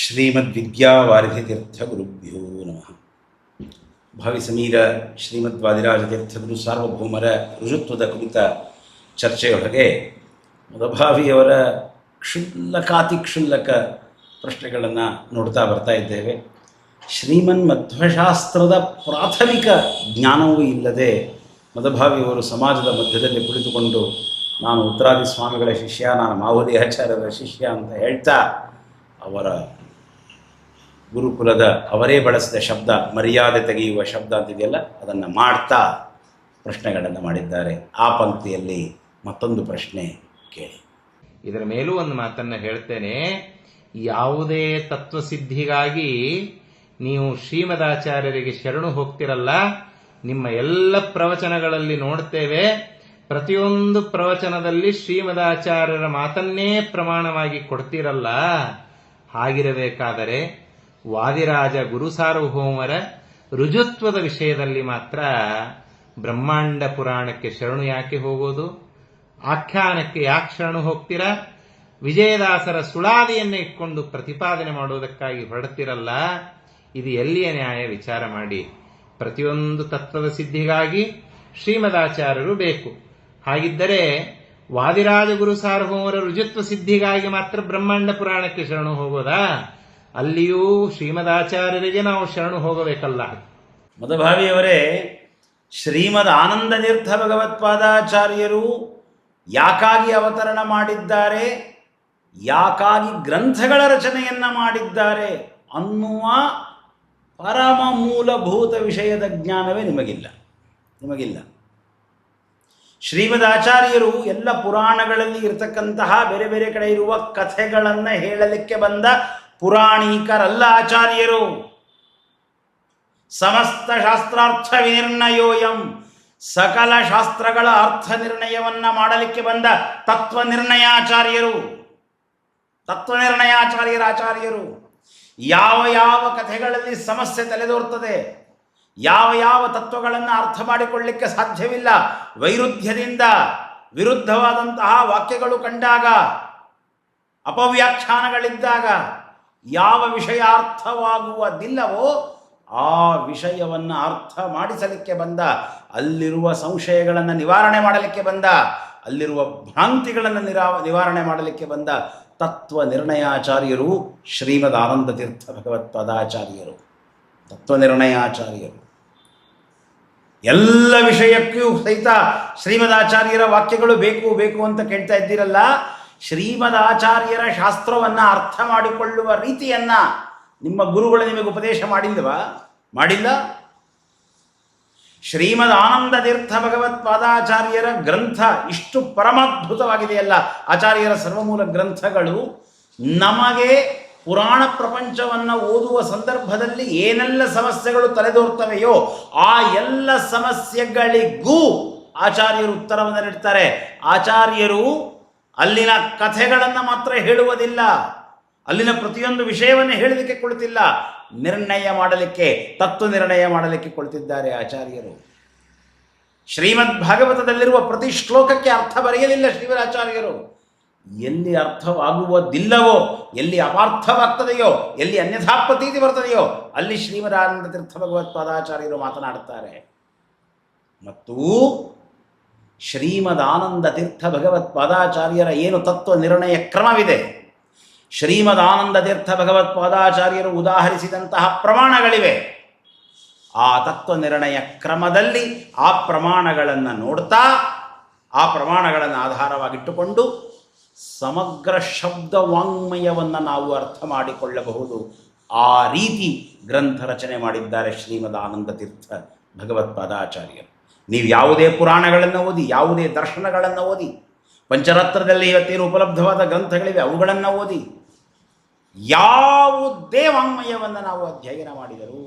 ಶ್ರೀಮದ್ವಿದ್ಯಾವಾರಿಧಿತೀರ್ಥಗುರುಭ್ಯೋ ನಮಃ ಭಾವಿ ಸಮೀರ ಶ್ರೀಮದ್ ಶ್ರೀಮದ್ವಾದಿರಾಜತೀರ್ಥಗುರು ಸಾರ್ವಭೌಮರ ಋಜುತ್ವದ ಕುರಿತ ಚರ್ಚೆಯೊಳಗೆ ಮದಭಾವಿಯವರ ಕ್ಷುಲ್ಲಕಾತಿ ಕ್ಷುಲ್ಲಕ ಪ್ರಶ್ನೆಗಳನ್ನು ನೋಡ್ತಾ ಬರ್ತಾ ಇದ್ದೇವೆ. ಶ್ರೀಮನ್ ಮಧ್ವಶಾಸ್ತ್ರದ ಪ್ರಾಥಮಿಕ ಜ್ಞಾನವೂ ಇಲ್ಲದೆ ಮದಭಾವಿಯವರು ಸಮಾಜದ ಮಧ್ಯದಲ್ಲಿ ಕುಳಿತುಕೊಂಡು, ನಾನು ಉತ್ತರಾದಿ ಸ್ವಾಮಿಗಳ ಶಿಷ್ಯ, ನಾನು ಮಾಹುಲಿ ಆಚಾರ್ಯರ ಶಿಷ್ಯ ಅಂತ ಹೇಳ್ತಾ ಅವರ ಗುರುಕುಲದ ಅವರೇ ಬಳಸಿದ ಶಬ್ದ, ಮರ್ಯಾದೆ ತೆಗೆಯುವ ಶಬ್ದ ಅಂತಿದೆಯಲ್ಲ, ಅದನ್ನು ಮಾಡ್ತಾ ಪ್ರಶ್ನೆಗಳನ್ನು ಮಾಡಿದ್ದಾರೆ. ಆ ಪಂಕ್ತಿಯಲ್ಲಿ ಮತ್ತೊಂದು ಪ್ರಶ್ನೆ ಕೇಳಿ. ಇದರ ಮೇಲೂ ಒಂದು ಮಾತನ್ನು ಹೇಳ್ತೇನೆ. ಯಾವುದೇ ತತ್ವಸಿದ್ಧಿಗಾಗಿ ನೀವು ಶ್ರೀಮದಾಚಾರ್ಯರಿಗೆ ಶರಣು ಹೋಗ್ತಿರಲ್ಲ, ನಿಮ್ಮ ಎಲ್ಲ ಪ್ರವಚನಗಳಲ್ಲಿ ನೋಡ್ತೇವೆ, ಪ್ರತಿಯೊಂದು ಪ್ರವಚನದಲ್ಲಿ ಶ್ರೀಮದಾಚಾರ್ಯರ ಮಾತನ್ನೇ ಪ್ರಮಾಣವಾಗಿ ಕೊಡ್ತಿರಲ್ಲ. ಹಾಗಿರಬೇಕಾದರೆ ವಾದಿರಾಜ ಗುರುಸಾರ್ವಭೌಮರ ರುಜುತ್ವದ ವಿಷಯದಲ್ಲಿ ಮಾತ್ರ ಬ್ರಹ್ಮಾಂಡ ಪುರಾಣಕ್ಕೆ ಶರಣು ಯಾಕೆ ಹೋಗೋದು? ಆಖ್ಯಾನಕ್ಕೆ ಯಾಕೆ ಶರಣು ಹೋಗ್ತೀರಾ? ವಿಜಯದಾಸರ ಸುಳಾದಿಯನ್ನು ಇಟ್ಕೊಂಡು ಪ್ರತಿಪಾದನೆ ಮಾಡುವುದಕ್ಕಾಗಿ ಹೊರಡ್ತಿರಲ್ಲ? ಇದು ಎಲ್ಲಿಯ ನ್ಯಾಯ ವಿಚಾರ ಮಾಡಿ. ಪ್ರತಿಯೊಂದು ತತ್ವದ ಸಿದ್ಧಿಗಾಗಿ ಶ್ರೀಮದಾಚಾರ್ಯರು ಬೇಕು. ಹಾಗಿದ್ದರೆ ವಾದಿರಾಜ ಗುರು ಸಾರ್ವಭೌಮರ ರುಜುತ್ವ ಸಿದ್ಧಿಗಾಗಿ ಮಾತ್ರ ಬ್ರಹ್ಮಾಂಡ ಪುರಾಣಕ್ಕೆ ಶರಣು ಹೋಗೋದಾ? ಅಲ್ಲಿಯೂ ಶ್ರೀಮದಾಚಾರ್ಯರಿಗೆ ನಾವು ಶರಣು ಹೋಗಬೇಕಲ್ಲ. ಮದಭಾವಿಯವರೇ ಶ್ರೀಮದ್ ಆನಂದ ತೀರ್ಥ ಭಗವತ್ಪಾದಾಚಾರ್ಯರು ಯಾಕಾಗಿ ಅವತರಣ ಮಾಡಿದ್ದಾರೆ? ಯಾಕಾಗಿ ಗ್ರಂಥಗಳ ರಚನೆಯನ್ನು ಮಾಡಿದ್ದಾರೆ? ಅನ್ನುವ ಪರಮ ಮೂಲಭೂತ ವಿಷಯದ ಜ್ಞಾನವೇ ನಿಮಗಿಲ್ಲ. ನಿಮಗಿಲ್ಲ. ಶ್ರೀಮದ್ ಆಚಾರ್ಯರು ಎಲ್ಲ ಪುರಾಣಗಳಲ್ಲಿ ಇರತಕ್ಕಂತಹ ಬೇರೆ ಬೇರೆ ಕಡೆ ಇರುವ ಕಥೆಗಳನ್ನು ಹೇಳಲಿಕ್ಕೆ ಬಂದ ಪುರಾಣಿಕರಲ್ಲ ಆಚಾರ್ಯರು. ಸಮಸ್ತ ಶಾಸ್ತ್ರಾರ್ಥ ವಿನಿರ್ಣಯೋಯಂ, ಸಕಲ ಶಾಸ್ತ್ರಗಳ ಅರ್ಥ ನಿರ್ಣಯವನ್ನ ಮಾಡಲಿಕ್ಕೆ ಬಂದ ತತ್ವ ನಿರ್ಣಯಾಚಾರ್ಯರು ತತ್ವ ನಿರ್ಣಯಾಚಾರ್ಯರ ಆಚಾರ್ಯರು ಯಾವ ಯಾವ ಕಥೆಗಳಲ್ಲಿ ಸಮಸ್ಯೆ ತಲೆದೋರ್ತದೆ ಯಾವ ಯಾವ ತತ್ವಗಳನ್ನು ಅರ್ಥ ಮಾಡಿಕೊಳ್ಳಿಕ್ಕೆ ಸಾಧ್ಯವಿಲ್ಲ. ವೈರುಧ್ಯದಿಂದ ವಿರುದ್ಧವಾದಂತಹ ವಾಕ್ಯಗಳು ಕಂಡಾಗ, ಅಪವ್ಯಾಖ್ಯಾನಗಳಿದ್ದಾಗ ಯಾವ ವಿಷಯ ಅರ್ಥವಾಗುವುದಿಲ್ಲವೋ ಆ ವಿಷಯವನ್ನು ಅರ್ಥ ಮಾಡಿಸಲಿಕ್ಕೆ ಬಂದ, ಅಲ್ಲಿರುವ ಸಂಶಯಗಳನ್ನು ನಿವಾರಣೆ ಮಾಡಲಿಕ್ಕೆ ಬಂದ, ಅಲ್ಲಿರುವ ಭ್ರಾಂತಿಗಳನ್ನು ನಿರಾ, ನಿವಾರಣೆ ಮಾಡಲಿಕ್ಕೆ ಬಂದ ತತ್ವ ನಿರ್ಣಯಾಚಾರ್ಯರು ಶ್ರೀಮದ್ ಆನಂದ ತೀರ್ಥ ಭಗವತ್ಪದಾಚಾರ್ಯರು ತತ್ವ ನಿರ್ಣಯಾಚಾರ್ಯರು. ಎಲ್ಲ ವಿಷಯಕ್ಕೂ ಸಹಿತ ಶ್ರೀಮದಾಚಾರ್ಯರ ವಾಕ್ಯಗಳು ಬೇಕು ಬೇಕು ಅಂತ ಕೇಳ್ತಾ ಇದ್ದೀರಲ್ಲ? ಶ್ರೀಮದಾಚಾರ್ಯರ ಶಾಸ್ತ್ರವನ್ನು ಅರ್ಥ ಮಾಡಿಕೊಳ್ಳುವ ರೀತಿಯನ್ನ ನಿಮ್ಮ ಗುರುಗಳು ನಿಮಗೆ ಉಪದೇಶ ಮಾಡಿಲ್ವಾ? ಮಾಡಿಲ್ಲ? ಶ್ರೀಮದ್ ಆನಂದ ತೀರ್ಥ ಭಗವತ್ಪಾದಾಚಾರ್ಯರ ಗ್ರಂಥ ಇಷ್ಟು ಪರಮಾದ್ಭುತವಾಗಿದೆಯಲ್ಲ, ಆಚಾರ್ಯರ ಸರ್ವಮೂಲ ಗ್ರಂಥಗಳು, ನಮಗೆ ಪುರಾಣ ಪ್ರಪಂಚವನ್ನು ಓದುವ ಸಂದರ್ಭದಲ್ಲಿ ಏನೆಲ್ಲ ಸಮಸ್ಯೆಗಳು ತಲೆದೋರ್ತವೆಯೋ ಆ ಎಲ್ಲ ಸಮಸ್ಯೆಗಳಿಗೂ ಆಚಾರ್ಯರು ಉತ್ತರವನ್ನು ನೀಡ್ತಾರೆ. ಆಚಾರ್ಯರು ಅಲ್ಲಿನ ಕಥೆಗಳನ್ನು ಮಾತ್ರ ಹೇಳುವುದಿಲ್ಲ. ಅಲ್ಲಿನ ಪ್ರತಿಯೊಂದು ವಿಷಯವನ್ನು ಹೇಳಲಿಕ್ಕೆ ಕುಳಿತಿಲ್ಲ ನಿರ್ಣಯ ಮಾಡಲಿಕ್ಕೆ, ತತ್ವ ನಿರ್ಣಯ ಮಾಡಲಿಕ್ಕೆ ಕುಳಿತಿದ್ದಾರೆ ಆಚಾರ್ಯರು. ಶ್ರೀಮದ್ ಭಾಗವತದಲ್ಲಿರುವ ಪ್ರತಿ ಶ್ಲೋಕಕ್ಕೆ ಅರ್ಥ ಬರೆಯಲಿಲ್ಲ ಶ್ರೀವರಾಚಾರ್ಯರು. ಎಲ್ಲಿ ಅರ್ಥವಾಗುವುದಿಲ್ಲವೋ ಎಲ್ಲಿ ಅಪಾರ್ಥವಾಗ್ತದೆಯೋ, ಎಲ್ಲಿ ಅನ್ಯಥಾ ಪ್ರತೀತಿ ಬರ್ತದೆಯೋ, ಅಲ್ಲಿ ಶ್ರೀಮದಾನಂದ ತೀರ್ಥ ಭಗವತ್ಪಾದಾಚಾರ್ಯರು ಮಾತನಾಡುತ್ತಾರೆ. ಮತ್ತು ಶ್ರೀಮದಾನಂದ ತೀರ್ಥ ಭಗವತ್ಪಾದಾಚಾರ್ಯರ ಏನು ತತ್ವ ನಿರ್ಣಯ ಕ್ರಮವಿದೆ? ಶ್ರೀಮದಾನಂದ ತೀರ್ಥ ಭಗವತ್ಪಾದಾಚಾರ್ಯರು ಉದಾಹರಿಸಿದಂತಹ ಪ್ರಮಾಣಗಳಿವೆ. ಆ ತತ್ವ ನಿರ್ಣಯ ಕ್ರಮದಲ್ಲಿ ಆ ಪ್ರಮಾಣಗಳನ್ನು ನೋಡ್ತಾ, ಆ ಪ್ರಮಾಣಗಳನ್ನು ಆಧಾರವಾಗಿಟ್ಟುಕೊಂಡು ಸಮಗ್ರ ಶಬ್ದ ವಾಂಗ್ಮಯವನ್ನು ನಾವು ಅರ್ಥ ಮಾಡಿಕೊಳ್ಳಬಹುದು. ಆ ರೀತಿ ಗ್ರಂಥ ರಚನೆ ಮಾಡಿದ್ದಾರೆ ಶ್ರೀಮದ್ ಆನಂದ ತೀರ್ಥ ಭಗವತ್ಪಾದಾಚಾರ್ಯರು ನೀವು ಯಾವುದೇ ಪುರಾಣಗಳನ್ನು ಓದಿ, ಯಾವುದೇ ದರ್ಶನಗಳನ್ನು ಓದಿ, ಪಂಚರತ್ನದಲ್ಲಿ ಇವತ್ತೇನು ಉಪಲಬ್ಧವಾದ ಗ್ರಂಥಗಳಿವೆ ಅವುಗಳನ್ನು ಓದಿ, ಯಾವುದೇ ವಾಂಗ್ಮಯವನ್ನು ನಾವು ಅಧ್ಯಯನ ಮಾಡಿದರೂ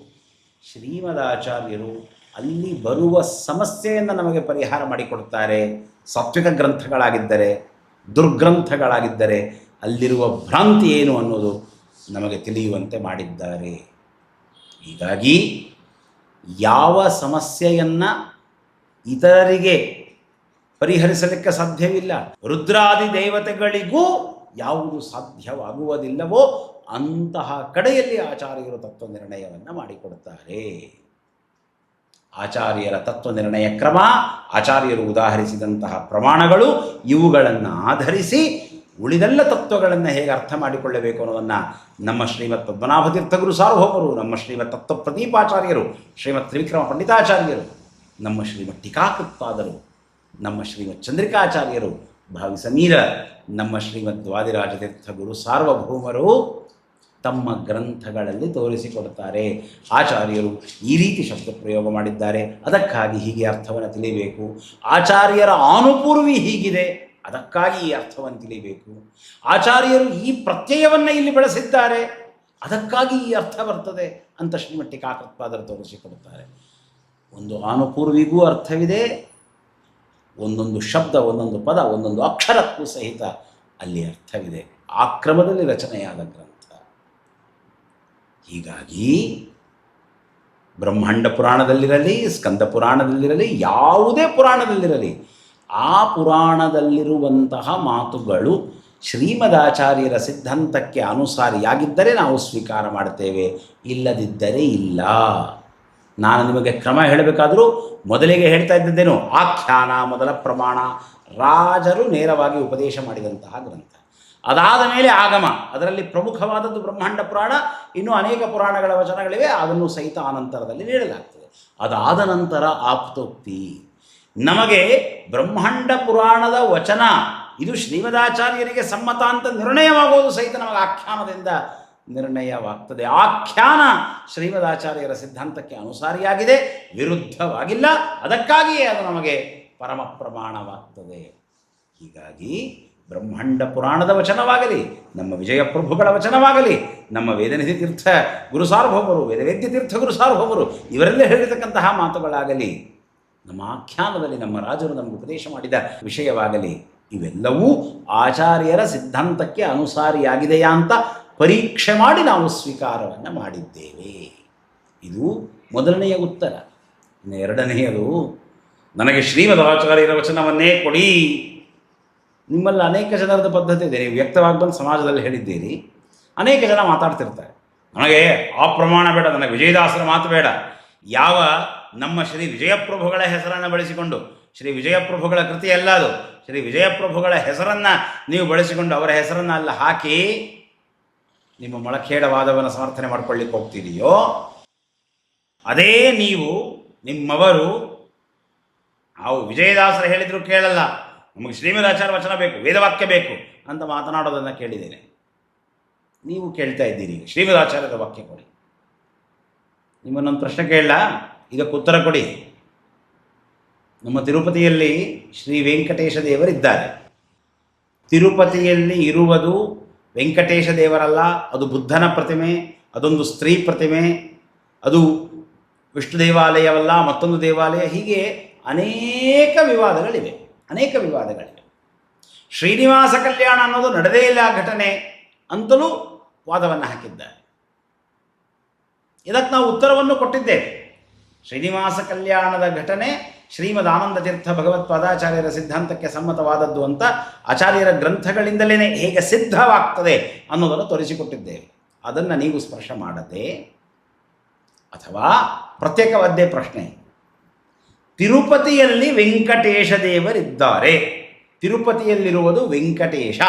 ಶ್ರೀಮದಾಚಾರ್ಯರು ಅಲ್ಲಿ ಬರುವ ಸಮಸ್ಯೆಯನ್ನು ನಮಗೆ ಪರಿಹಾರ ಮಾಡಿಕೊಡ್ತಾರೆ. ಸಾತ್ವಿಕ ಗ್ರಂಥಗಳಾಗಿದ್ದರೆ ದುರ್ಗ್ರಂಥಗಳಾಗಿದ್ದರೆ ಅಲ್ಲಿರುವ ಭ್ರಾಂತಿ ಏನು ಅನ್ನೋದು ನಮಗೆ ತಿಳಿಯುವಂತೆ ಮಾಡಿದ್ದಾರೆ. ಹೀಗಾಗಿ ಯಾವ ಸಮಸ್ಯೆಯನ್ನು ಇತರರಿಗೆ ಪರಿಹರಿಸಲಿಕ್ಕೆ ಸಾಧ್ಯವಿಲ್ಲ. ರುದ್ರಾದಿ ದೇವತೆಗಳಿಗೂ ಯಾವುದು ಸಾಧ್ಯವಾಗುವುದಿಲ್ಲವೋ ಅಂತಹ ಕಡೆಯಲ್ಲಿ ಆಚಾರ್ಯರು ತತ್ವ ನಿರ್ಣಯವನ್ನು ಮಾಡಿಕೊಡುತ್ತಾರೆ ಆಚಾರ್ಯರ ತತ್ವ ನಿರ್ಣಯ ಕ್ರಮ, ಆಚಾರ್ಯರು ಉದಾಹರಿಸಿದಂತಹ ಪ್ರಮಾಣಗಳು ಇವುಗಳನ್ನು ಆಧರಿಸಿ ಉಳಿದೆಲ್ಲ ತತ್ವಗಳನ್ನು ಹೇಗೆ ಅರ್ಥ ಮಾಡಿಕೊಳ್ಳಬೇಕು ಅನ್ನೋದನ್ನು ನಮ್ಮ ಶ್ರೀಮತ್ ಪದ್ಮನಾಭ ತೀರ್ಥಗುರು ಸಾರ್ವಭೌಮರು, ನಮ್ಮ ಶ್ರೀಮತ್ ತತ್ವ ಪ್ರದೀಪಾಚಾರ್ಯರು ಶ್ರೀಮತ್ ತ್ರಿವಿಕ್ರಮ ಪಂಡಿತಾಚಾರ್ಯರು, ನಮ್ಮ ಶ್ರೀಮತ್ ಟೀಕಾಕೃತ್ಪಾದರು, ನಮ್ಮ ಶ್ರೀಮತ್ ಚಂದ್ರಿಕಾಚಾರ್ಯರು, ಭಾವಿ ಸಮೀರ, ನಮ್ಮ ಶ್ರೀಮದ್ ವಾದಿರಾಜ ತೀರ್ಥಗುರು ಸಾರ್ವಭೌಮರು ತಮ್ಮ ಗ್ರಂಥಗಳಲ್ಲಿ ತೋರಿಸಿಕೊಡುತ್ತಾರೆ ಆಚಾರ್ಯರು ಈ ರೀತಿ ಶಬ್ದ ಪ್ರಯೋಗ ಮಾಡಿದ್ದಾರೆ. ಅದಕ್ಕಾಗಿ ಹೀಗೆ ಅರ್ಥವನ್ನು ತಿಳಿಯಬೇಕು. ಆಚಾರ್ಯರ ಆನುಪೂರ್ವಿ ಹೀಗಿದೆ. ಅದಕ್ಕಾಗಿ ಈ ಅರ್ಥವನ್ನು ತಿಳಿಯಬೇಕು. ಆಚಾರ್ಯರು ಈ ಪ್ರತ್ಯಯವನ್ನು ಇಲ್ಲಿ ಬಳಸಿದ್ದಾರೆ. ಅದಕ್ಕಾಗಿ ಈ ಅರ್ಥ ಬರ್ತದೆ ಅಂತ ಶ್ರೀಮಠಿ ಕಾಕೃತ್ಪಾದರು ತೋರಿಸಿಕೊಡುತ್ತಾರೆ ಒಂದು ಆನುಪೂರ್ವಿಗೂ ಅರ್ಥವಿದೆ. ಒಂದೊಂದು ಶಬ್ದ, ಒಂದೊಂದು ಪದ, ಒಂದೊಂದು ಅಕ್ಷರಕ್ಕೂ ಸಹಿತ ಅಲ್ಲಿ ಅರ್ಥವಿದೆ. ಆ ಕ್ರಮದಲ್ಲಿ ರಚನೆಯಾದ ಗ್ರಂಥ. ಹೀಗಾಗಿ ಬ್ರಹ್ಮಾಂಡ ಪುರಾಣದಲ್ಲಿರಲಿ, ಸ್ಕಂದ ಪುರಾಣದಲ್ಲಿರಲಿ, ಯಾವುದೇ ಪುರಾಣದಲ್ಲಿರಲಿ, ಆ ಪುರಾಣದಲ್ಲಿರುವಂತಹ ಮಾತುಗಳು ಶ್ರೀಮದಾಚಾರ್ಯರ ಸಿದ್ಧಾಂತಕ್ಕೆ ಅನುಸಾರಿಯಾಗಿದ್ದರೆ ನಾವು ಸ್ವೀಕಾರ ಮಾಡ್ತೇವೆ ಇಲ್ಲದಿದ್ದರೆ ಇಲ್ಲ. ನಾನು ನಿಮಗೆ ಕ್ರಮ ಹೇಳಬೇಕಾದರೂ ಮೊದಲಿಗೆ ಹೇಳ್ತಾ ಇದ್ದದ್ದೇನು? ಆಖ್ಯಾನ ಮೊದಲ ಪ್ರಮಾಣ. ರಾಜರು ನೇರವಾಗಿ ಉಪದೇಶ ಮಾಡಿದಂತಹ ಗ್ರಂಥ. ಅದಾದ ಮೇಲೆ ಆಗಮ. ಅದರಲ್ಲಿ ಪ್ರಮುಖವಾದದ್ದು ಬ್ರಹ್ಮಾಂಡ ಪುರಾಣ, ಇನ್ನೂ ಅನೇಕ ಪುರಾಣಗಳ ವಚನಗಳಿವೆ ಅದನ್ನು ಸಹಿತ ಅನಂತರದಲ್ಲಿ ನೀಡಲಾಗ್ತದೆ. ಅದಾದ ನಂತರ ಆಪ್ತೋಕ್ತಿ. ನಮಗೆ ಬ್ರಹ್ಮಾಂಡ ಪುರಾಣದ ವಚನ, ಇದು ಶ್ರೀಮದಾಚಾರ್ಯರಿಗೆ ಸಮ್ಮತ ಅಂತ ನಿರ್ಣಯವಾಗುವುದು ಸಹಿತ ನಮಗೆ ಆಖ್ಯಾನದಿಂದ ನಿರ್ಣಯವಾಗ್ತದೆ. ಆಖ್ಯಾನ ಶ್ರೀಮದಾಚಾರ್ಯರ ಸಿದ್ಧಾಂತಕ್ಕೆ ಅನುಸಾರಿಯಾಗಿದೆ, ವಿರುದ್ಧವಾಗಿಲ್ಲ. ಅದಕ್ಕಾಗಿಯೇ ಅದು ನಮಗೆ ಪರಮ ಪ್ರಮಾಣವಾಗ್ತದೆ. ಹೀಗಾಗಿ ಬ್ರಹ್ಮಾಂಡ ಪುರಾಣದ ವಚನವಾಗಲಿ, ನಮ್ಮ ವಿಜಯಪ್ರಭುಗಳ ವಚನವಾಗಲಿ, ನಮ್ಮ ವೇದನಿಧಿ ತೀರ್ಥ ಗುರು ಸಾರ್ವಭೌಮರು ವೇದವೇದ್ಯ ತೀರ್ಥ ಗುರು ಸಾರ್ವಭೌಮರು ಇವರೆಲ್ಲ ಹೇಳಿರ್ತಕ್ಕಂತಹ ಮಾತುಗಳಾಗಲಿ, ನಮ್ಮ ಆಖ್ಯಾನದಲ್ಲಿ ನಮ್ಮ ರಾಜರು ನಮಗೆ ಉಪದೇಶ ಮಾಡಿದ ವಿಷಯವಾಗಲಿ, ಇವೆಲ್ಲವೂ ಆಚಾರ್ಯರ ಸಿದ್ಧಾಂತಕ್ಕೆ ಅನುಸಾರಿಯಾಗಿದೆಯಾ ಅಂತ ಪರೀಕ್ಷೆ ಮಾಡಿ ನಾವು ಸ್ವೀಕಾರವನ್ನು ಮಾಡಿದ್ದೇವೆ. ಇದು ಮೊದಲನೆಯ ಉತ್ತರ. ಇನ್ನು ಎರಡನೆಯದು, ನನಗೆ ಶ್ರೀಮದ್ ಆಚಾರ್ಯರ ವಚನವನ್ನೇ ಕೊಡಿ. ನಿಮ್ಮಲ್ಲಿ ಅನೇಕ ಜನರದ ಪದ್ಧತಿ ಇದೆ. ನೀವು ವ್ಯಕ್ತವಾಗಿ ಬಂದು ಸಮಾಜದಲ್ಲಿ ಹೇಳಿದ್ದೀರಿ. ಅನೇಕ ಜನ ಮಾತಾಡ್ತಿರ್ತಾರೆ. ನನಗೆ ಆ ಪ್ರಮಾಣ ಬೇಡ, ನನಗೆ ವಿಜಯದಾಸರ ಮಾತು ಬೇಡ. ಯಾವ ನಮ್ಮ ಶ್ರೀ ವಿಜಯಪ್ರಭುಗಳ ಹೆಸರನ್ನು ಬಳಸಿಕೊಂಡು, ಶ್ರೀ ವಿಜಯಪ್ರಭುಗಳ ಕೃತಿ ಅಲ್ಲ ಅದು. ಶ್ರೀ ವಿಜಯಪ್ರಭುಗಳ ಹೆಸರನ್ನು ನೀವು ಬಳಸಿಕೊಂಡು ಅವರ ಹೆಸರನ್ನು ಅಲ್ಲಿ ಹಾಕಿ ನಿಮ್ಮ ಮೊಳಖೇಡವಾದವನ್ನು ಸಮರ್ಥನೆ ಮಾಡ್ಕೊಳ್ಳಿಕ್ಕೆ ಹೋಗ್ತೀರಿಯೋ ಅದೇ ನೀವು ನಿಮ್ಮವರು ಅವು ವಿಜಯದಾಸರು ಹೇಳಿದ್ರು ಕೇಳಲ್ಲ. ನಮಗೆ ಶ್ರೀಮದಾಚಾರ ವಚನ ಬೇಕು, ವೇದವಾಕ್ಯ ಬೇಕು ಅಂತ ಮಾತನಾಡೋದನ್ನು ಕೇಳಿದ್ದೇನೆ. ನೀವು ಕೇಳ್ತಾ ಇದ್ದೀರಿ, ಈಗ ಶ್ರೀಮದಾಚಾರ್ಯದ ವಾಕ್ಯ ಕೊಡಿ. ನಿಮ್ಮನ್ನೊಂದು ಪ್ರಶ್ನೆ ಕೇಳಲ್ಲ ಇದಕ್ಕೆ ಉತ್ತರ ಕೊಡಿ. ನಮ್ಮ ತಿರುಪತಿಯಲ್ಲಿ ಶ್ರೀ ವೆಂಕಟೇಶ ದೇವರಿದ್ದಾರೆ. ತಿರುಪತಿಯಲ್ಲಿ ಇರುವುದು ವೆಂಕಟೇಶ ದೇವರಲ್ಲ, ಅದು ಬುದ್ಧನ ಪ್ರತಿಮೆ, ಅದೊಂದು ಸ್ತ್ರೀ ಪ್ರತಿಮೆ, ಅದು ವಿಷ್ಣು ದೇವಾಲಯವಲ್ಲ, ಮತ್ತೊಂದು ದೇವಾಲಯ, ಹೀಗೆ ಅನೇಕ ವಿವಾದಗಳಿವೆ. ಅನೇಕ ವಿವಾದಗಳಿವೆ. ಶ್ರೀನಿವಾಸ ಕಲ್ಯಾಣ ಅನ್ನೋದು ನಡೆದೇ ಇಲ್ಲ ಘಟನೆ ಅಂತಲೂ ವಾದವನ್ನು ಹಾಕಿದ್ದಾರೆ. ಇದಕ್ಕೆ ನಾವು ಉತ್ತರವನ್ನು ಕೊಟ್ಟಿದ್ದೇವೆ. ಶ್ರೀನಿವಾಸ ಕಲ್ಯಾಣದ ಘಟನೆ ಶ್ರೀಮದ್ ಆನಂದ ತೀರ್ಥ ಭಗವತ್ಪಾದಾಚಾರ್ಯರ ಸಿದ್ಧಾಂತಕ್ಕೆ ಸಮ್ಮತವಾದದ್ದು ಅಂತ ಆಚಾರ್ಯರ ಗ್ರಂಥಗಳಿಂದಲೇ ಹೇಗೆ ಸಿದ್ಧವಾಗ್ತದೆ ಅನ್ನೋದನ್ನು ತೋರಿಸಿಕೊಟ್ಟಿದ್ದೇವೆ. ಅದನ್ನು ನೀವು ಸ್ಪರ್ಶ ಮಾಡದೆ ಅಥವಾ ಪ್ರತ್ಯೇಕವಾದ್ದೇ ಪ್ರಶ್ನೆ ತಿರುಪತಿಯಲ್ಲಿ ವೆಂಕಟೇಶ ದೇವರಿದ್ದಾರೆ. ತಿರುಪತಿಯಲ್ಲಿರುವುದು ವೆಂಕಟೇಶ.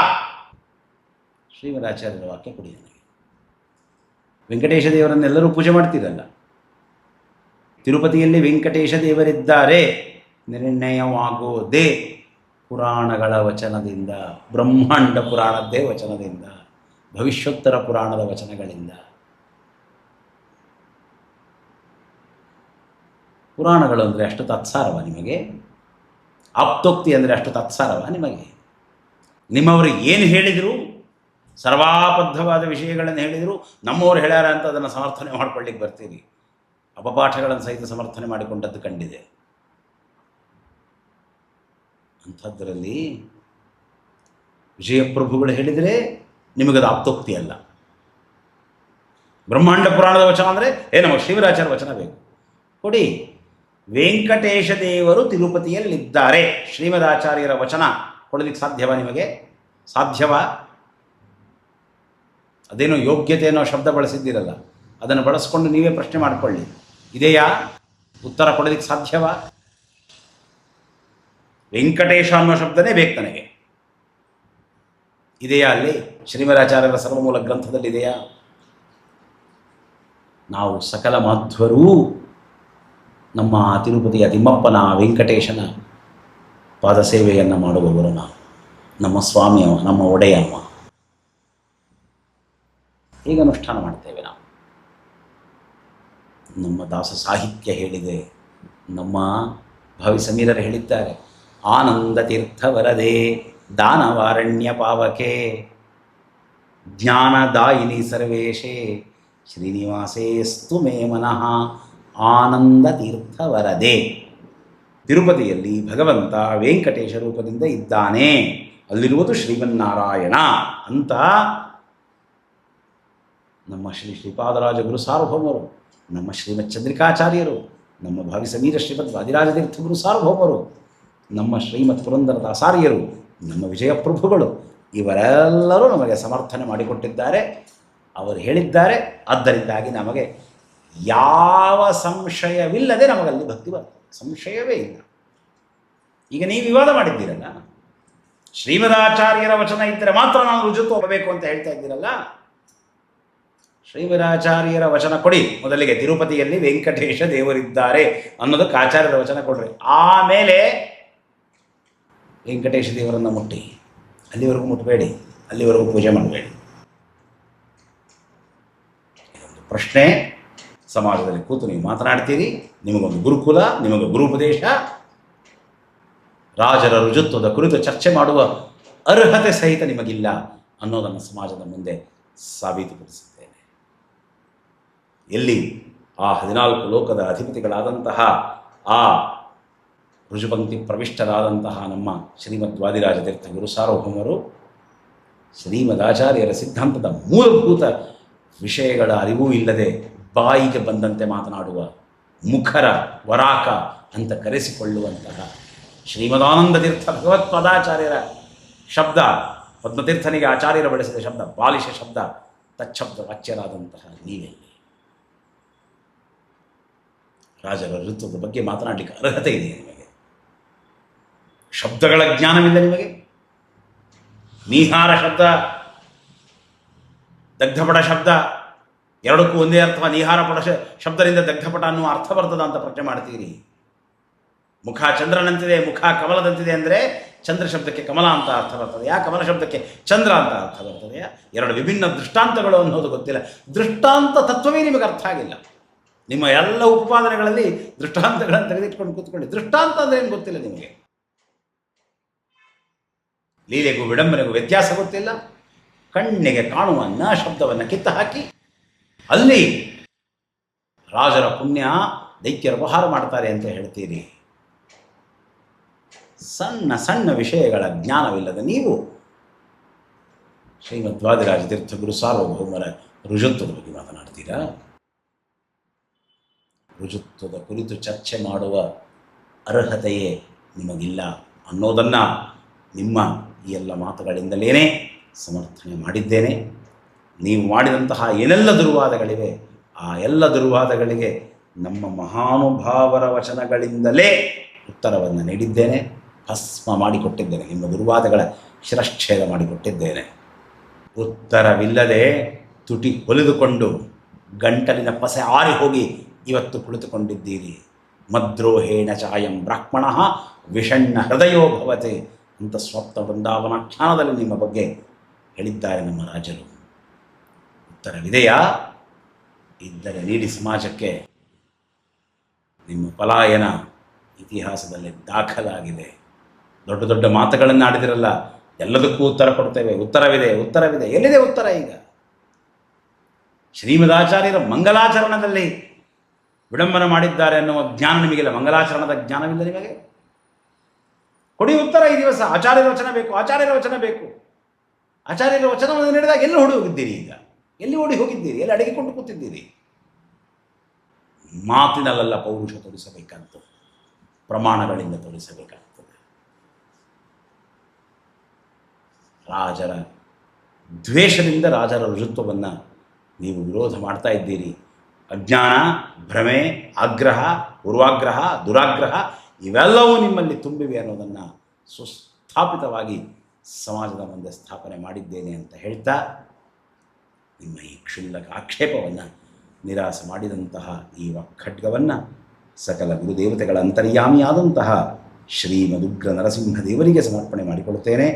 ಶ್ರೀಮದಾಚಾರ್ಯರ ವಾಕ್ಯ ಕೊಡಿ ನನಗೆ ವೆಂಕಟೇಶ ದೇವರನ್ನೆಲ್ಲರೂ ಪೂಜೆ ಮಾಡ್ತೀರಲ್ಲ ತಿರುಪತಿಯಲ್ಲಿ ವೆಂಕಟೇಶ ದೇವರಿದ್ದಾರೆ. ನಿರ್ಣಯವಾಗೋದೇ ಪುರಾಣಗಳ ವಚನದಿಂದ, ಬ್ರಹ್ಮಾಂಡ ಪುರಾಣದ್ದೇ ವಚನದಿಂದ, ಭವಿಷ್ಯೋತ್ತರ ಪುರಾಣದ ವಚನಗಳಿಂದ. ಪುರಾಣಗಳು ಅಂದರೆ ಅಷ್ಟು ತತ್ಸಾರವ ನಿಮಗೆ? ಆಪ್ತೋಕ್ತಿ ಅಂದರೆ ಅಷ್ಟು ತತ್ಸಾರವ ನಿಮಗೆ? ನಿಮ್ಮವರು ಏನು ಹೇಳಿದರು? ಸರ್ವಾಬದ್ಧವಾದ ವಿಷಯಗಳನ್ನು ಹೇಳಿದರು? ನಮ್ಮವರು ಹೇಳ್ಯಾರ ಅಂತ ಅದನ್ನು ಸಮರ್ಥನೆ ಮಾಡ್ಕೊಳ್ಳಿಕ್ಕೆ ಬರ್ತೀರಿ. ಅಪಪಾಠಗಳನ್ನು ಸಹಿತ ಸಮರ್ಥನೆ ಮಾಡಿಕೊಂಡದ್ದು ಕಂಡಿದೆ. ಅಂಥದ್ರಲ್ಲಿ ವಿಜಯಪ್ರಭುಗಳು ಹೇಳಿದರೆ ನಿಮಗದು ಆಪ್ತೋಕ್ತಿ ಅಲ್ಲ. ಬ್ರಹ್ಮಾಂಡ ಪುರಾಣದ ವಚನ ಅಂದರೆ, ಏ ನಮಗೆ ಶಿವರಾಚಾರ್ಯ ವಚನ ಬೇಕು. ಕೊಡಿ. ವೆಂಕಟೇಶ ದೇವರು ತಿರುಪತಿಯಲ್ಲಿದ್ದಾರೆ. ಶ್ರೀಮದಾಚಾರ್ಯರ ವಚನ ಕೊಡಲಿಕ್ಕೆ ಸಾಧ್ಯವಾ ನಿಮಗೆ? ಸಾಧ್ಯವಾ? ಅದೇನೋ ಯೋಗ್ಯತೆ ಅನ್ನೋ ಶಬ್ದ ಬಳಸಿದ್ದೀರಲ್ಲ, ಅದನ್ನು ಬಳಸ್ಕೊಂಡು ನೀವೇ ಪ್ರಶ್ನೆ ಮಾಡಿಕೊಳ್ಳಿ. ಇದೆಯಾ? ಉತ್ತರ ಕೊಡೋದಿಕ್ಕೆ ಸಾಧ್ಯವಾ? ವೆಂಕಟೇಶ ಅನ್ನೋ ಶಬ್ದನೇ ಬೇಕು ನನಗೆ. ಇದೆಯಾ ಅಲ್ಲಿ? ಶ್ರೀಮರಾಚಾರ್ಯರ ಸರ್ವಮೂಲ ಗ್ರಂಥದಲ್ಲಿದೆಯಾ ನಾವು ಸಕಲ ಮಾಧ್ವರೂ ನಮ್ಮ ತಿರುಪತಿಯ ತಿಮ್ಮಪ್ಪನ ವೆಂಕಟೇಶನ ಪಾದ ಸೇವೆಯನ್ನು ಮಾಡುವವರು ನಾವು. ನಮ್ಮ ಸ್ವಾಮಿಯವ, ನಮ್ಮ ಒಡೆಯಮ್ಮ ಈಗ ಅನುಷ್ಠಾನ ಮಾಡ್ತೇವೆ ನಾವು. ನಮ್ಮ ದಾಸ ಸಾಹಿತ್ಯ ಹೇಳಿದೆ, ನಮ್ಮ ಭಾವಿ ಸಮೀರರು ಹೇಳಿದ್ದಾರೆ, ಆನಂದ ತೀರ್ಥ ವರದೆ, ದಾನವಾರಣ್ಯ ಪಾವಕೆ, ಜ್ಞಾನದಾಯಿನಿ ಸರ್ವೇಶೇ, ಶ್ರೀನಿವಾಸೇಸ್ತು ಮೇ ಮನಃ. ಆನಂದ ತೀರ್ಥ ವರದೆ ತಿರುಪತಿಯಲ್ಲಿ ಭಗವಂತ ವೆಂಕಟೇಶ ರೂಪದಿಂದ ಇದ್ದಾನೆ. ಅಲ್ಲಿರುವುದು ಶ್ರೀಮನ್ನಾರಾಯಣ ಅಂತ ನಮ್ಮ ಶ್ರೀ ಶ್ರೀಪಾದರಾಜ ಗುರು ಸಾರ್ವಭೌಮರು, ನಮ್ಮ ಶ್ರೀಮತ್ ಚಂದ್ರಿಕಾಚಾರ್ಯರು, ನಮ್ಮ ಭಾವಿ ಸಮೀರ ಶ್ರೀಮದ್ ವಾದಿರಾಜತೀರ್ಥ ಗುರು ಸಾರ್ವಭೌಮರು, ನಮ್ಮ ಶ್ರೀಮತ್ ಪುರಂದರದಾಸಾರ್ಯರು ನಮ್ಮ ವಿಜಯಪ್ರಭುಗಳು, ಇವರೆಲ್ಲರೂ ನಮಗೆ ಸಮರ್ಥನೆ ಮಾಡಿಕೊಟ್ಟಿದ್ದಾರೆ. ಅವರು ಹೇಳಿದ್ದಾರೆ, ಆದ್ದರಿಂದಾಗಿ ನಮಗೆ ಯಾವ ಸಂಶಯವಿಲ್ಲದೆ ನಮಗಲ್ಲಿ ಭಕ್ತಿ ಬರ್ತದೆ. ಸಂಶಯವೇ ಇಲ್ಲ. ಈಗ ನೀವು ವಿವಾದ ಮಾಡಿದ್ದೀರಲ್ಲ, ಶ್ರೀಮದಾಚಾರ್ಯರ ವಚನ ಇದ್ದರೆ ಮಾತ್ರ ನಾನು ರುಜುತ್ವ ಹೋಗಬೇಕು ಅಂತ ಹೇಳ್ತಾ ಇದ್ದೀರಲ್ಲ, ಶ್ರೀಮದಾಚಾರ್ಯರ ವಚನ ಕೊಡಿ. ಮೊದಲಿಗೆ ತಿರುಪತಿಯಲ್ಲಿ ವೆಂಕಟೇಶ ದೇವರಿದ್ದಾರೆ ಅನ್ನೋದಕ್ಕೆ ಆಚಾರ್ಯರ ವಚನ ಕೊಡ್ರಿ. ಆಮೇಲೆ ವೆಂಕಟೇಶ ದೇವರನ್ನು ಮುಟ್ಟಿ. ಅಲ್ಲಿವರೆಗೂ ಮುಟ್ಟಬೇಡಿ ಅಲ್ಲಿವರೆಗೂ ಪೂಜೆ ಮಾಡಬೇಡಿ. ಪ್ರಶ್ನೆ. ಸಮಾಜದಲ್ಲಿ ಕೂತು ನೀವು ಮಾತನಾಡ್ತೀರಿ, ನಿಮಗೊಂದು ಗುರುಕುಲ, ನಿಮಗೆ ಗುರುಪದೇಶ. ರಾಜರ ರುಜುತ್ವದ ಕುರಿತು ಚರ್ಚೆ ಮಾಡುವ ಅರ್ಹತೆ ಸಹಿತ ನಿಮಗಿಲ್ಲ ಅನ್ನೋದನ್ನು ಸಮಾಜದ ಮುಂದೆ ಸಾಬೀತುಪಡಿಸುತ್ತೇನೆ. ಎಲ್ಲಿ ಆ ಹದಿನಾಲ್ಕು ಲೋಕದ ಅಧಿಪತಿಗಳಾದಂತಹ, ಆ ಋಜುಪಂಕ್ತಿ ಪ್ರವಿಷ್ಟರಾದಂತಹ ನಮ್ಮ ಶ್ರೀಮದ್ ವಾದಿರಾಜ ತೀರ್ಥ ಗುರು ಸಾರ್ವಭೌಮರು ಶ್ರೀಮದಾಚಾರ್ಯರ ಸಿದ್ಧಾಂತದ ಮೂಲಭೂತ ವಿಷಯಗಳ ಅರಿವೂ ಇಲ್ಲದೆ ಬಾಯಿಗೆ ಬಂದಂತೆ ಮಾತನಾಡುವ ಮುಖರ ವರಾಕ ಅಂತ ಕರೆಸಿಕೊಳ್ಳುವಂತಹ ಶ್ರೀಮದಾನಂದ ತೀರ್ಥ ಭಗವತ್ಪದಾಚಾರ್ಯರ ಶಬ್ದ, ಪದ್ಮತೀರ್ಥನಿಗೆ ಆಚಾರ್ಯರು ಬಳಸಿದ ಶಬ್ದ, ಬಾಲಿಶ ಶಬ್ದ, ತಚ್ಛಬ್ದ ವಾಚ್ಯರಾದಂತಹ ನೀವೆಲ್ಲಿ ರಾಜರ ಋತುದ ಬಗ್ಗೆ ಮಾತನಾಡಲಿಕ್ಕೆ ಅರ್ಹತೆ ಇದೆ ನಿಮಗೆ? ಶಬ್ದಗಳ ಜ್ಞಾನವಿಲ್ಲ ನಿಮಗೆ? ನೀಹಾರ ಶಬ್ದ, ದಗ್ಧಪಡ ಶಬ್ದ ಎರಡಕ್ಕೂ ಒಂದೇ ಅರ್ಥ ನೀಹಾರ ಶ- ಶಬ್ದದಿಂದ ದಗ್ಧಪಟ ಅನ್ನುವ ಅರ್ಥ ಬರ್ತದ ಅಂತ ಪ್ರಶ್ನೆ ಮಾಡ್ತೀರಿ. ಮುಖ ಚಂದ್ರನಂತಿದೆ, ಮುಖ ಕಮಲದಂತಿದೆ ಅಂದರೆ ಚಂದ್ರ ಶಬ್ದಕ್ಕೆ ಕಮಲ ಅಂತ ಅರ್ಥ ಬರ್ತದೆ. ಯಾ ಕಮಲ ಶಬ್ದಕ್ಕೆ ಚಂದ್ರ ಅಂತ ಅರ್ಥ ಬರ್ತದೆ. ಎರಡು ವಿಭಿನ್ನ ದೃಷ್ಟಾಂತಗಳು ಅನ್ನೋದು ಗೊತ್ತಿಲ್ಲ. ದೃಷ್ಟಾಂತ ತತ್ವವೇ ನಿಮಗೆ ಅರ್ಥ ಆಗಿಲ್ಲ. ನಿಮ್ಮ ಎಲ್ಲ ಉತ್ಪಾದನೆಗಳಲ್ಲಿ ದೃಷ್ಟಾಂತಗಳನ್ನು ತೆಗೆದಿಟ್ಕೊಂಡು ಕೂತ್ಕೊಂಡು ದೃಷ್ಟಾಂತ ಅಂದ್ರೆ ಏನು ಗೊತ್ತಿಲ್ಲ ನಿಮಗೆ. ಲೀಲೆಗೂ ವಿಡಂಬನೆಗೂ ವ್ಯತ್ಯಾಸ ಗೊತ್ತಿಲ್ಲ. ಕಣ್ಣಿಗೆ ಕಾಣುವ ನ ಶಬ್ದವನ್ನು ಕಿತ್ತ ಹಾಕಿ ಅಲ್ಲಿ ರಾಜರ ಪುಣ್ಯ ದೈತ್ಯರು ಉಪಹಾರ ಮಾಡ್ತಾರೆ ಅಂತ ಹೇಳ್ತೀರಿ. ಸಣ್ಣ ಸಣ್ಣ ವಿಷಯಗಳ ಜ್ಞಾನವಿಲ್ಲದ ನೀವು ಶ್ರೀಮದ್ವಾದಿರಾಜ ತೀರ್ಥ ಗುರು ಸಾರ್ವಭೌಮರ ರುಜುತ್ವದ ಬಗ್ಗೆ ಮಾತನಾಡ್ತೀರಾ? ರುಜುತ್ವದ ಕುರಿತು ಚರ್ಚೆ ಮಾಡುವ ಅರ್ಹತೆಯೇ ನಿಮಗಿಲ್ಲ ಅನ್ನೋದನ್ನು ನಿಮ್ಮ ಈ ಎಲ್ಲ ಮಾತುಗಳಿಂದಲೇ ಸಮರ್ಥನೆ ಮಾಡಿದ್ದೇನೆ. ನೀವು ಮಾಡಿದಂತಹ ಏನೆಲ್ಲ ದುರ್ವಾದಗಳಿವೆ, ಆ ಎಲ್ಲ ದುರ್ವಾದಗಳಿಗೆ ನಮ್ಮ ಮಹಾನುಭಾವರ ವಚನಗಳಿಂದಲೇ ಉತ್ತರವನ್ನು ನೀಡಿದ್ದೇನೆ, ಭಸ್ಮ ಮಾಡಿಕೊಟ್ಟಿದ್ದೇನೆ, ನಿಮ್ಮ ದುರ್ವಾದಗಳ ಶಿರಶ್ಛೇದ ಮಾಡಿಕೊಟ್ಟಿದ್ದೇನೆ. ಉತ್ತರವಿಲ್ಲದೆ ತುಟಿ ಹೊಲಿದುಕೊಂಡು ಗಂಟಲಿನ ಪಸೆ ಆರಿ ಹೋಗಿ ಇವತ್ತು ಕುಳಿತುಕೊಂಡಿದ್ದೀರಿ. ಮದ್ರೋಹೇಣ ಚಾಯಂ ಬ್ರಾಹ್ಮಣ ವಿಷಣ್ಣ ಹೃದಯೋ ಭವತೆ ಅಂತ ಸ್ವಪ್ನ ವೃಂದಾವನಾಖ್ಯಾನದಲ್ಲಿ ನಿಮ್ಮ ಬಗ್ಗೆ ಹೇಳಿದ್ದಾರೆ ನಮ್ಮ ರಾಜರು. ಉತ್ತರವಿದೆಯಾ? ಇದ್ದರೆ ನೀಡಿ ಸಮಾಜಕ್ಕೆ. ನಿಮ್ಮ ಪಲಾಯನ ಇತಿಹಾಸದಲ್ಲಿ ದಾಖಲಾಗಿದೆ. ದೊಡ್ಡ ದೊಡ್ಡ ಮಾತುಗಳನ್ನು ಆಡಿದಿರಲ್ಲ, ಎಲ್ಲದಕ್ಕೂ ಉತ್ತರ ಕೊಡ್ತೇವೆ. ಉತ್ತರವಿದೆ ಉತ್ತರವಿದೆ. ಎಲ್ಲಿದೆ ಉತ್ತರ ಈಗ? ಶ್ರೀಮದಾಚಾರ್ಯರ ಮಂಗಲಾಚರಣದಲ್ಲಿ ವಿಡಂಬನ ಮಾಡಿದ್ದಾರೆ ಅನ್ನುವ ಜ್ಞಾನ ನಿಮಗಿಲ್ಲ. ಮಂಗಲಾಚರಣದ ಜ್ಞಾನವಿಲ್ಲ ನಿಮಗೆ? ಕೊಡಿ ಉತ್ತರ ಈ ದಿವಸ. ಆಚಾರ್ಯರ ವಚನ ಬೇಕು, ಆಚಾರ್ಯರ ವಚನ ಬೇಕು. ಆಚಾರ್ಯರ ವಚನವನ್ನು ನೀಡಿದಾಗ ಎಲ್ಲಿ ಹುಡುಗಿದ್ದೀರಿ ಈಗ. ಎಲ್ಲಿ ಓಡಿ ಹೋಗಿದ್ದೀರಿ? ಎಲ್ಲಿ ಅಡಗಿಕೊಂಡು ಕೂತಿದ್ದೀರಿ? ಮಾತಿನಲ್ಲೆಲ್ಲ ಪೌರುಷ ತೋರಿಸಬೇಕಾಗ್ತದೆ. ಪ್ರಮಾಣಗಳಿಂದ ತೋರಿಸಬೇಕಾಗ್ತದೆ. ರಾಜರ ದ್ವೇಷದಿಂದ ರಾಜರ ಋಜುತ್ವವನ್ನು ನೀವು ವಿರೋಧ ಮಾಡ್ತಾ ಇದ್ದೀರಿ. ಅಜ್ಞಾನ, ಭ್ರಮೆ, ಆಗ್ರಹ, ಪೂರ್ವಾಗ್ರಹ, ದುರಾಗ್ರಹ ಇವೆಲ್ಲವೂ ನಿಮ್ಮಲ್ಲಿ ತುಂಬಿವೆ ಅನ್ನೋದನ್ನು ಸುಸ್ಥಾಪಿತವಾಗಿ ಸಮಾಜದ ಮುಂದೆ ಸ್ಥಾಪನೆ ಮಾಡಿದ್ದೇನೆ ಅಂತ ಹೇಳ್ತಾ ನಿಮ್ಮ ಈ ಕ್ಷುಲ್ಲಕ ಆಕ್ಷೇಪವನ್ನು ನಿರಾಸ ಮಾಡಿದಂತಹ ಈ ಖಡ್ಗವನ್ನು ಸಕಲ ಗುರುದೇವತೆಗಳ ಅಂತರ್ಯಾಮಿಯಾದಂತಹ ಶ್ರೀಮದುಗ್ರ ನರಸಿಂಹದೇವರಿಗೆ ಸಮರ್ಪಣೆ ಮಾಡಿಕೊಡುತ್ತೇನೆ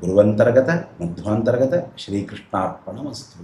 ಗುರುವಂತರ್ಗತ, ಮಧ್ವಾಂತರ್ಗತ, ಶ್ರೀಕೃಷ್ಣಾರ್ಪಣಮಸ್ತು.